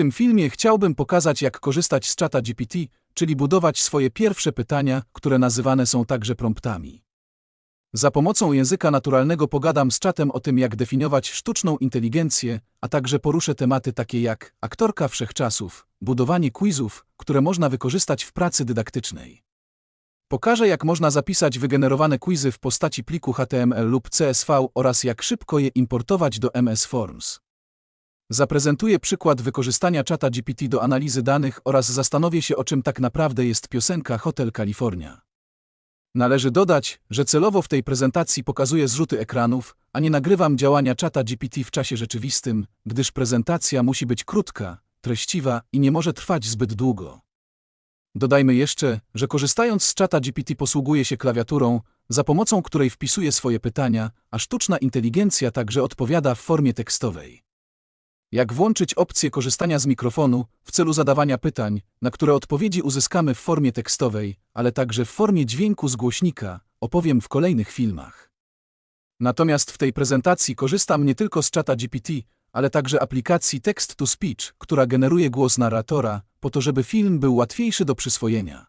tym filmie chciałbym pokazać, jak korzystać z czata GPT, czyli budować swoje pierwsze pytania, które nazywane są także promptami. Za pomocą języka naturalnego pogadam z czatem o tym, jak definiować sztuczną inteligencję, a także poruszę tematy takie jak aktorka wszechczasów, budowanie quizów, które można wykorzystać w pracy dydaktycznej. Pokażę, jak można zapisać wygenerowane quizy w postaci pliku HTML lub CSV oraz jak szybko je importować do MS Forms. Zaprezentuję przykład wykorzystania czata GPT do analizy danych oraz zastanowię się, o czym tak naprawdę jest piosenka Hotel California. Należy dodać, że celowo w tej prezentacji pokazuję zrzuty ekranów, a nie nagrywam działania czata GPT w czasie rzeczywistym, gdyż prezentacja musi być krótka, treściwa i nie może trwać zbyt długo. Dodajmy jeszcze, że korzystając z czata GPT posługuje się klawiaturą, za pomocą której wpisuje swoje pytania, a sztuczna inteligencja także odpowiada w formie tekstowej. Jak włączyć opcję korzystania z mikrofonu w celu zadawania pytań, na które odpowiedzi uzyskamy w formie tekstowej, ale także w formie dźwięku z głośnika, opowiem w kolejnych filmach. Natomiast w tej prezentacji korzystam nie tylko z czata GPT, ale także aplikacji Text-to-Speech, która generuje głos narratora, po to, żeby film był łatwiejszy do przyswojenia.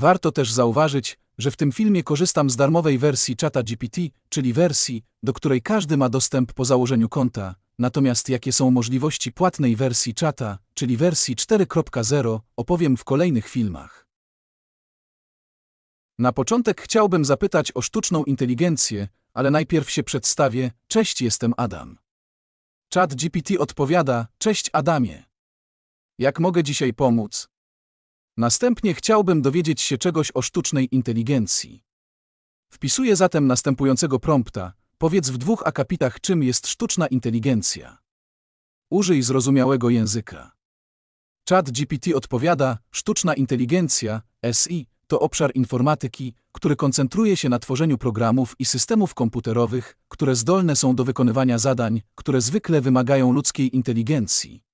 Warto też zauważyć, że w tym filmie korzystam z darmowej wersji czata GPT, czyli wersji, do której każdy ma dostęp po założeniu konta, natomiast jakie są możliwości płatnej wersji czata, czyli wersji 4.0, opowiem w kolejnych filmach. Na początek chciałbym zapytać o sztuczną inteligencję, ale najpierw się przedstawię. Cześć, jestem Adam. Chat GPT odpowiada: Cześć Adamie. Jak mogę dzisiaj pomóc? Następnie chciałbym dowiedzieć się czegoś o sztucznej inteligencji. Wpisuję zatem następującego prompta. Powiedz w dwóch akapitach, czym jest sztuczna inteligencja. Użyj zrozumiałego języka. Chat GPT odpowiada: Sztuczna inteligencja, SI, to obszar informatyki, który koncentruje się na tworzeniu programów i systemów komputerowych, które zdolne są do wykonywania zadań, które zwykle wymagają ludzkiej inteligencji.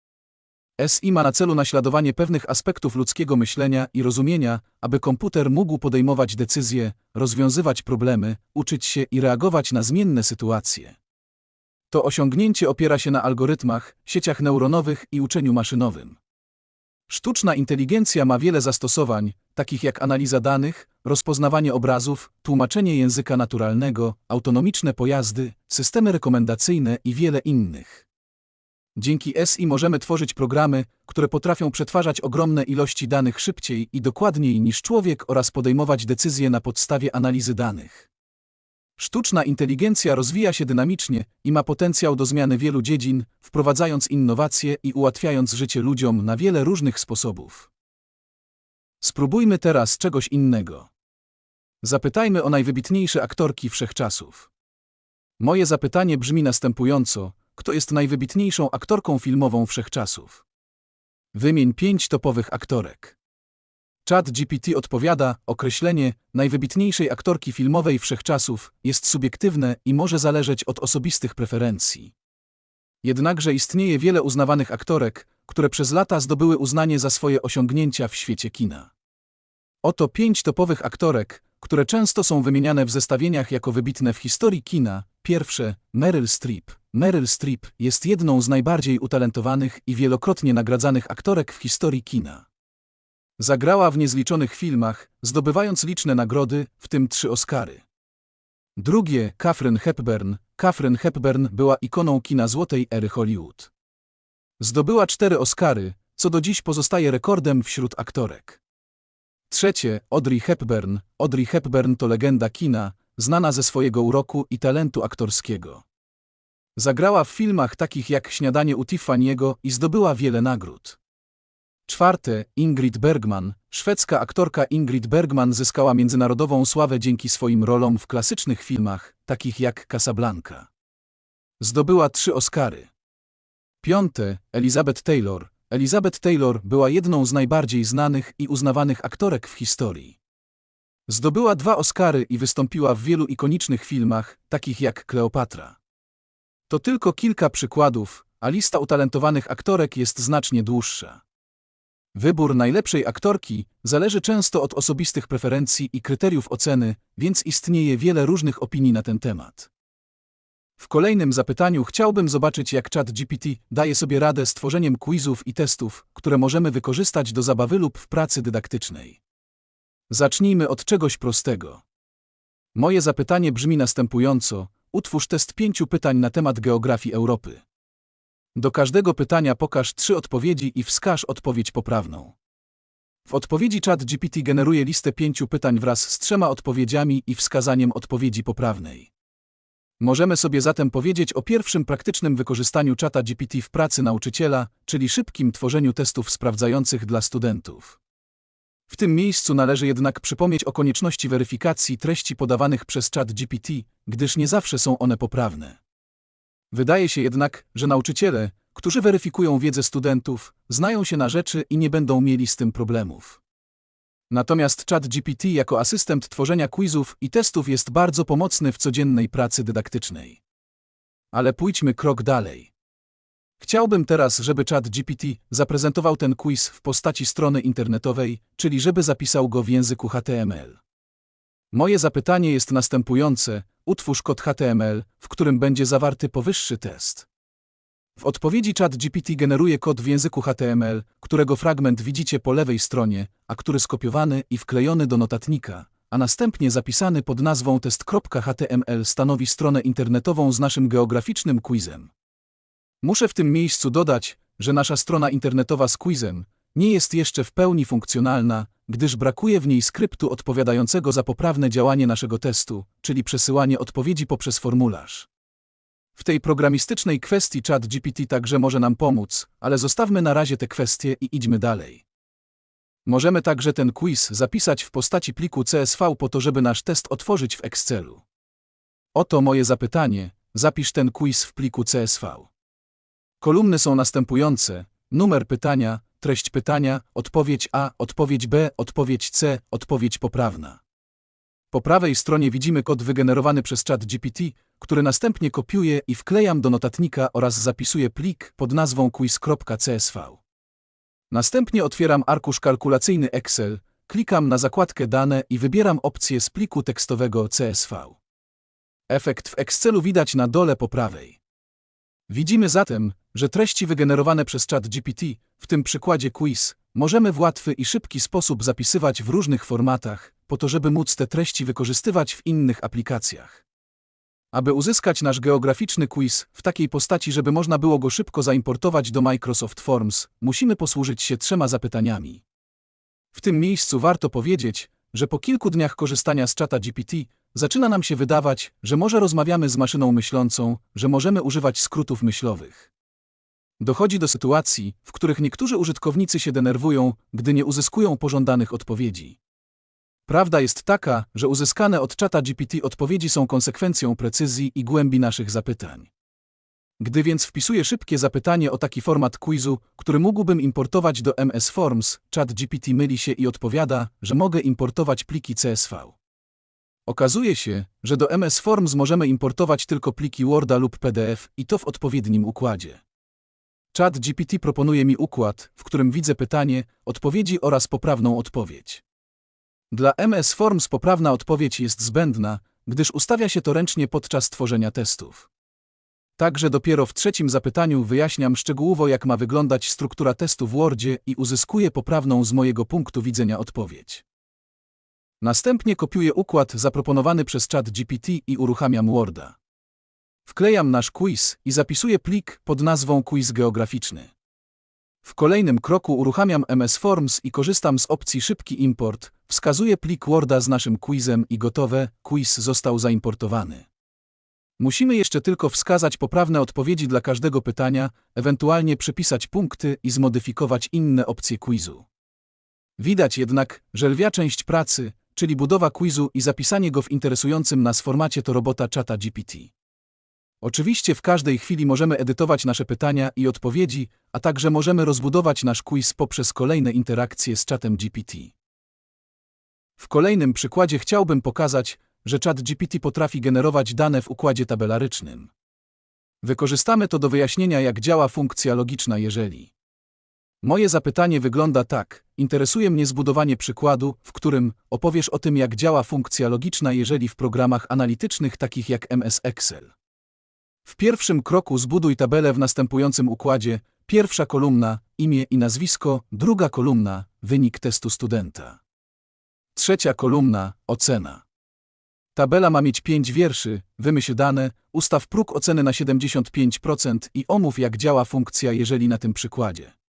SI ma na celu naśladowanie pewnych aspektów ludzkiego myślenia i rozumienia, aby komputer mógł podejmować decyzje, rozwiązywać problemy, uczyć się i reagować na zmienne sytuacje. To osiągnięcie opiera się na algorytmach, sieciach neuronowych i uczeniu maszynowym. Sztuczna inteligencja ma wiele zastosowań, takich jak analiza danych, rozpoznawanie obrazów, tłumaczenie języka naturalnego, autonomiczne pojazdy, systemy rekomendacyjne i wiele innych. Dzięki SI możemy tworzyć programy, które potrafią przetwarzać ogromne ilości danych szybciej i dokładniej niż człowiek oraz podejmować decyzje na podstawie analizy danych. Sztuczna inteligencja rozwija się dynamicznie i ma potencjał do zmiany wielu dziedzin, wprowadzając innowacje i ułatwiając życie ludziom na wiele różnych sposobów. Spróbujmy teraz czegoś innego. Zapytajmy o najwybitniejsze aktorki wszechczasów. Moje zapytanie brzmi następująco: kto jest najwybitniejszą aktorką filmową wszechczasów? Wymień pięć topowych aktorek. Chat GPT odpowiada, określenie najwybitniejszej aktorki filmowej wszechczasów jest subiektywne i może zależeć od osobistych preferencji. Jednakże istnieje wiele uznawanych aktorek, które przez lata zdobyły uznanie za swoje osiągnięcia w świecie kina. Oto pięć topowych aktorek, które często są wymieniane w zestawieniach jako wybitne w historii kina. Pierwsze, Meryl Streep. Meryl Streep jest jedną z najbardziej utalentowanych i wielokrotnie nagradzanych aktorek w historii kina. Zagrała w niezliczonych filmach, zdobywając liczne nagrody, w tym trzy Oscary. Drugie, Kathryn Hepburn. Kathryn Hepburn była ikoną kina złotej ery Hollywood. Zdobyła cztery Oscary, co do dziś pozostaje rekordem wśród aktorek. Trzecie, Audrey Hepburn. Audrey Hepburn to legenda kina, znana ze swojego uroku i talentu aktorskiego. Zagrała w filmach takich jak Śniadanie u Tiffany'ego i zdobyła wiele nagród. Czwarte, Ingrid Bergman. Szwedzka aktorka Ingrid Bergman zyskała międzynarodową sławę dzięki swoim rolom w klasycznych filmach, takich jak Casablanca. Zdobyła trzy Oscary. Piąte, Elizabeth Taylor. Elizabeth Taylor była jedną z najbardziej znanych i uznawanych aktorek w historii. Zdobyła dwa Oscary i wystąpiła w wielu ikonicznych filmach, takich jak Kleopatra. To tylko kilka przykładów, a lista utalentowanych aktorek jest znacznie dłuższa. Wybór najlepszej aktorki zależy często od osobistych preferencji i kryteriów oceny, więc istnieje wiele różnych opinii na ten temat. W kolejnym zapytaniu chciałbym zobaczyć, jak ChatGPT daje sobie radę z tworzeniem quizów i testów, które możemy wykorzystać do zabawy lub w pracy dydaktycznej. Zacznijmy od czegoś prostego. Moje zapytanie brzmi następująco: utwórz test pięciu pytań na temat geografii Europy. Do każdego pytania pokaż trzy odpowiedzi i wskaż odpowiedź poprawną. W odpowiedzi ChatGPT generuje listę pięciu pytań wraz z trzema odpowiedziami i wskazaniem odpowiedzi poprawnej. Możemy sobie zatem powiedzieć o pierwszym praktycznym wykorzystaniu czata GPT w pracy nauczyciela, czyli szybkim tworzeniu testów sprawdzających dla studentów. W tym miejscu należy jednak przypomnieć o konieczności weryfikacji treści podawanych przez czat GPT, gdyż nie zawsze są one poprawne. Wydaje się jednak, że nauczyciele, którzy weryfikują wiedzę studentów, znają się na rzeczy i nie będą mieli z tym problemów. Natomiast ChatGPT jako asystent tworzenia quizów i testów jest bardzo pomocny w codziennej pracy dydaktycznej. Ale pójdźmy krok dalej. Chciałbym teraz, żeby ChatGPT zaprezentował ten quiz w postaci strony internetowej, czyli żeby zapisał go w języku HTML. Moje zapytanie jest następujące: utwórz kod HTML, w którym będzie zawarty powyższy test. W odpowiedzi ChatGPT generuje kod w języku HTML, którego fragment widzicie po lewej stronie, a który skopiowany i wklejony do notatnika, a następnie zapisany pod nazwą test.html stanowi stronę internetową z naszym geograficznym quizem. Muszę w tym miejscu dodać, że nasza strona internetowa z quizem nie jest jeszcze w pełni funkcjonalna, gdyż brakuje w niej skryptu odpowiadającego za poprawne działanie naszego testu, czyli przesyłanie odpowiedzi poprzez formularz. W tej programistycznej kwestii ChatGPT także może nam pomóc, ale zostawmy na razie te kwestie i idźmy dalej. Możemy także ten quiz zapisać w postaci pliku CSV po to, żeby nasz test otworzyć w Excelu. Oto moje zapytanie: zapisz ten quiz w pliku CSV. Kolumny są następujące: numer pytania, treść pytania, odpowiedź A, odpowiedź B, odpowiedź C, odpowiedź poprawna. Po prawej stronie widzimy kod wygenerowany przez ChatGPT, który następnie kopiuję i wklejam do notatnika oraz zapisuję plik pod nazwą quiz.csv. Następnie otwieram arkusz kalkulacyjny Excel, klikam na zakładkę Dane i wybieram opcję z pliku tekstowego CSV. Efekt w Excelu widać na dole po prawej. Widzimy zatem, że treści wygenerowane przez ChatGPT, w tym przykładzie quiz, możemy w łatwy i szybki sposób zapisywać w różnych formatach, po to, żeby móc te treści wykorzystywać w innych aplikacjach. Aby uzyskać nasz geograficzny quiz w takiej postaci, żeby można było go szybko zaimportować do Microsoft Forms, musimy posłużyć się trzema zapytaniami. W tym miejscu warto powiedzieć, że po kilku dniach korzystania z czata GPT zaczyna nam się wydawać, że może rozmawiamy z maszyną myślącą, że możemy używać skrótów myślowych. Dochodzi do sytuacji, w których niektórzy użytkownicy się denerwują, gdy nie uzyskują pożądanych odpowiedzi. Prawda jest taka, że uzyskane od czata GPT odpowiedzi są konsekwencją precyzji i głębi naszych zapytań. Gdy więc wpisuję szybkie zapytanie o taki format quizu, który mógłbym importować do MS Forms, czat GPT myli się i odpowiada, że mogę importować pliki CSV. Okazuje się, że do MS Forms możemy importować tylko pliki Worda lub PDF i to w odpowiednim układzie. Chat GPT proponuje mi układ, w którym widzę pytanie, odpowiedzi oraz poprawną odpowiedź. Dla MS Forms poprawna odpowiedź jest zbędna, gdyż ustawia się to ręcznie podczas tworzenia testów. Także dopiero w trzecim zapytaniu wyjaśniam szczegółowo, jak ma wyglądać struktura testu w Wordzie i uzyskuję poprawną z mojego punktu widzenia odpowiedź. Następnie kopiuję układ zaproponowany przez Chat GPT i uruchamiam Worda. Wklejam nasz quiz i zapisuję plik pod nazwą quiz geograficzny. W kolejnym kroku uruchamiam MS Forms i korzystam z opcji Szybki import, wskazuję plik Worda z naszym quizem i gotowe, quiz został zaimportowany. Musimy jeszcze tylko wskazać poprawne odpowiedzi dla każdego pytania, ewentualnie przypisać punkty i zmodyfikować inne opcje quizu. Widać jednak, że lwia część pracy, czyli budowa quizu i zapisanie go w interesującym nas formacie to robota czata GPT. Oczywiście w każdej chwili możemy edytować nasze pytania i odpowiedzi, a także możemy rozbudować nasz quiz poprzez kolejne interakcje z czatem GPT. W kolejnym przykładzie chciałbym pokazać, że czat GPT potrafi generować dane w układzie tabelarycznym. Wykorzystamy to do wyjaśnienia, jak działa funkcja logiczna jeżeli. Moje zapytanie wygląda tak: interesuje mnie zbudowanie przykładu, w którym opowiesz o tym, jak działa funkcja logiczna jeżeli w programach analitycznych takich jak MS Excel. W pierwszym kroku zbuduj tabelę w następującym układzie. Pierwsza kolumna imię i nazwisko, druga kolumna wynik testu studenta. Trzecia kolumna ocena. Tabela ma mieć 5 wierszy, wymyśl dane, ustaw próg oceny na 75% i omów jak działa funkcja jeżeli na tym przykładzie.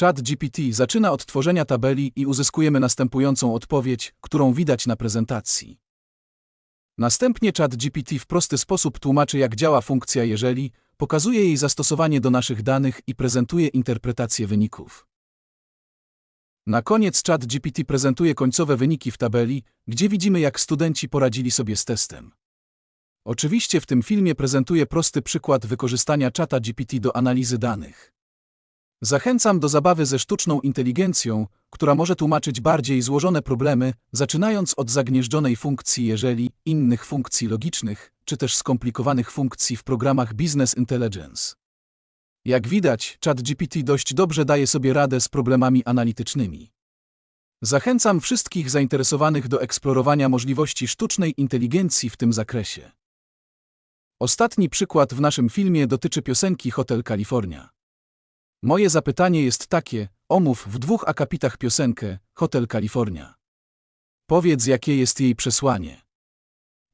Chat GPT zaczyna od tworzenia tabeli i uzyskujemy następującą odpowiedź, którą widać na prezentacji. Następnie Chat GPT w prosty sposób tłumaczy jak działa funkcja jeżeli, pokazuje jej zastosowanie do naszych danych i prezentuje interpretację wyników. Na koniec Chat GPT prezentuje końcowe wyniki w tabeli, gdzie widzimy jak studenci poradzili sobie z testem. Oczywiście w tym filmie prezentuję prosty przykład wykorzystania Chata GPT do analizy danych. Zachęcam do zabawy ze sztuczną inteligencją, która może tłumaczyć bardziej złożone problemy, zaczynając od zagnieżdżonej funkcji jeżeli, innych funkcji logicznych, czy też skomplikowanych funkcji w programach Business Intelligence. Jak widać, ChatGPT dość dobrze daje sobie radę z problemami analitycznymi. Zachęcam wszystkich zainteresowanych do eksplorowania możliwości sztucznej inteligencji w tym zakresie. Ostatni przykład w naszym filmie dotyczy piosenki Hotel California. Moje zapytanie jest takie: omów w dwóch akapitach piosenkę Hotel California. Powiedz, jakie jest jej przesłanie.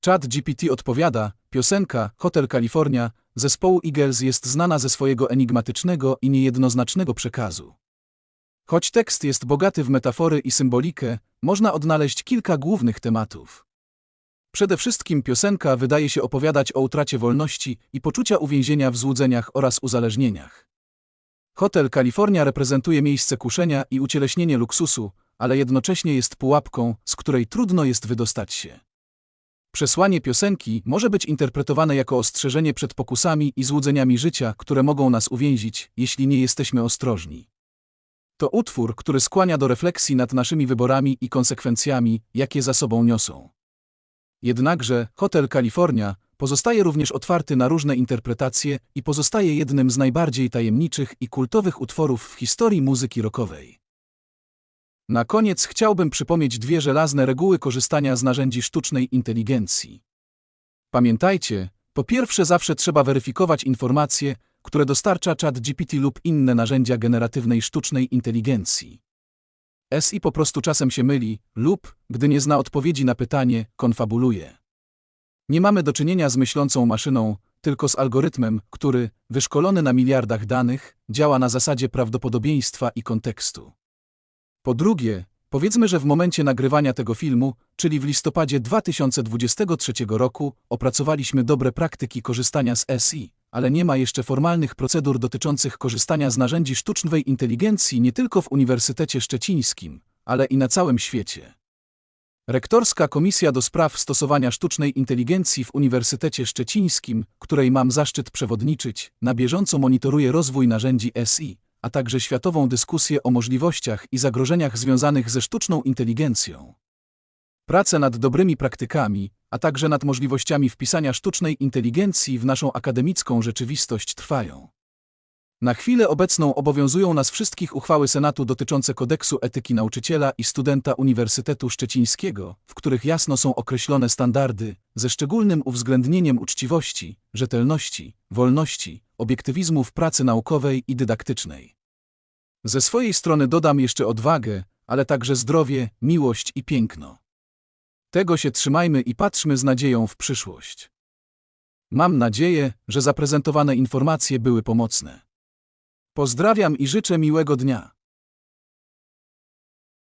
Chat GPT odpowiada: Piosenka Hotel California zespołu Eagles jest znana ze swojego enigmatycznego i niejednoznacznego przekazu. Choć tekst jest bogaty w metafory i symbolikę, można odnaleźć kilka głównych tematów. Przede wszystkim piosenka wydaje się opowiadać o utracie wolności i poczucia uwięzienia w złudzeniach oraz uzależnieniach. Hotel California reprezentuje miejsce kuszenia i ucieleśnienie luksusu, ale jednocześnie jest pułapką, z której trudno jest wydostać się. Przesłanie piosenki może być interpretowane jako ostrzeżenie przed pokusami i złudzeniami życia, które mogą nas uwięzić, jeśli nie jesteśmy ostrożni. To utwór, który skłania do refleksji nad naszymi wyborami i konsekwencjami, jakie za sobą niosą. Jednakże Hotel California pozostaje również otwarty na różne interpretacje i pozostaje jednym z najbardziej tajemniczych i kultowych utworów w historii muzyki rockowej. Na koniec chciałbym przypomnieć dwie żelazne reguły korzystania z narzędzi sztucznej inteligencji. Pamiętajcie, po pierwsze zawsze trzeba weryfikować informacje, które dostarcza ChatGPT lub inne narzędzia generatywnej sztucznej inteligencji. SI po prostu czasem się myli lub, gdy nie zna odpowiedzi na pytanie, konfabuluje. Nie mamy do czynienia z myślącą maszyną, tylko z algorytmem, który, wyszkolony na miliardach danych, działa na zasadzie prawdopodobieństwa i kontekstu. Po drugie, powiedzmy, że w momencie nagrywania tego filmu, czyli w listopadzie 2023 roku, opracowaliśmy dobre praktyki korzystania z SI, ale nie ma jeszcze formalnych procedur dotyczących korzystania z narzędzi sztucznej inteligencji nie tylko w Uniwersytecie Szczecińskim, ale i na całym świecie. Rektorska Komisja do Spraw Stosowania Sztucznej Inteligencji w Uniwersytecie Szczecińskim, której mam zaszczyt przewodniczyć, na bieżąco monitoruje rozwój narzędzi SI, a także światową dyskusję o możliwościach i zagrożeniach związanych ze sztuczną inteligencją. Prace nad dobrymi praktykami, a także nad możliwościami wpisania sztucznej inteligencji w naszą akademicką rzeczywistość trwają. Na chwilę obecną obowiązują nas wszystkich uchwały Senatu dotyczące kodeksu etyki nauczyciela i studenta Uniwersytetu Szczecińskiego, w których jasno są określone standardy, ze szczególnym uwzględnieniem uczciwości, rzetelności, wolności, obiektywizmu w pracy naukowej i dydaktycznej. Ze swojej strony dodam jeszcze odwagę, ale także zdrowie, miłość i piękno. Tego się trzymajmy i patrzmy z nadzieją w przyszłość. Mam nadzieję, że zaprezentowane informacje były pomocne. Pozdrawiam i życzę miłego dnia.